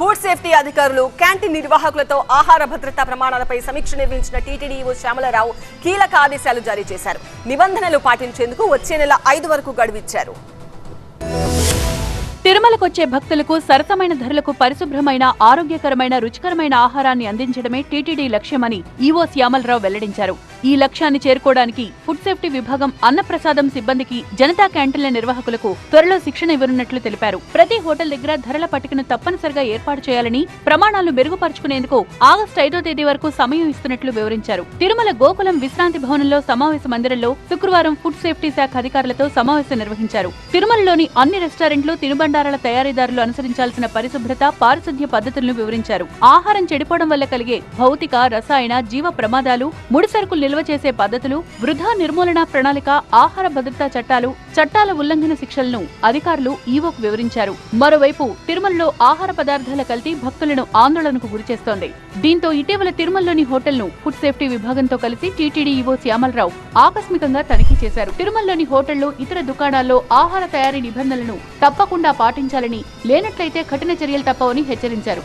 Food safety అధికారులు canteen నిర్వాహకులతో ఆహార భద్రతా ప్రమాణాలపై సమీక్ష నిర్వహించిన టీటీడీఓ శ్యామలరావు కీలక ఆదేశాలు జారీ చేశారు. నిబంధనలు పాటించేందుకు వచ్చే నెల ఐదు వరకు గడువిచ్చారు. తిరుమలకొచ్చే భక్తులకు సరసమైన ధరలకు పరిశుభ్రమైన ఆరోగ్యకరమైన రుచికరమైన ఆహారాన్ని అందించడమే టీటీడీ లక్ష్యమని ఈవో శ్యామలరావు వెల్లడించారు. ఈ లక్ష్యాన్ని చేరుకోవడానికి ఫుడ్ సేఫ్టీ విభాగం అన్నప్రసాదం సిబ్బందికి జనతా క్యాంటీన్ల నిర్వాహకులకు త్వరలో శిక్షణ ఇవ్వనున్నట్లు తెలిపారు. ప్రతి హోటల్ దగ్గర ధరల పట్టికను తప్పనిసరిగా ఏర్పాటు చేయాలని ప్రమాణాలు మెరుగుపరుచుకునేందుకు ఆగస్టు ఐదో తేదీ వరకు సమయం ఇస్తున్నట్లు వివరించారు. తిరుమల గోకులం విశ్రాంతి భవనంలో సమావేశ మందిరంలో శుక్రవారం ఫుడ్ సేఫ్టీ శాఖ అధికారులతో సమావేశం నిర్వహించారు. తిరుమలలోని అన్ని రెస్టారెంట్లు తినుబండారాల తయారీదారులు అనుసరించాల్సిన పరిశుభ్రత పారిశుద్ధ్య పద్ధతులను వివరించారు. ఆహారం చెడిపోవడం వల్ల కలిగే భౌతిక రసాయన జీవ ప్రమాదాలు ముడిసరుకులు నిల్వ చేసే పద్ధతులు వృధా నిర్మూలన ప్రణాళిక ఆహార భద్రతా చట్టాలు చట్టాల ఉల్లంఘన శిక్షలను అధికారులు ఈవోకు వివరించారు. మరోవైపు తిరుమలలో ఆహార పదార్థాల కల్తీ భక్తులను ఆందోళనకు గురిచేస్తోంది దీంతో ఇటీవల తిరుమలలోని హోటల్ను ఫుడ్ సేఫ్టీ విభాగంతో కలిసి టీటీడీ ఈవో శ్యామలరావు ఆకస్మికంగా తనిఖీ చేశారు. తిరుమలలోని హోటళ్ళు ఇతర దుకాణాల్లో ఆహార తయారీ నిబంధనలను తప్పకుండా పాటించాలని లేనట్లయితే కఠిన చర్యలు తప్పవని హెచ్చరించారు.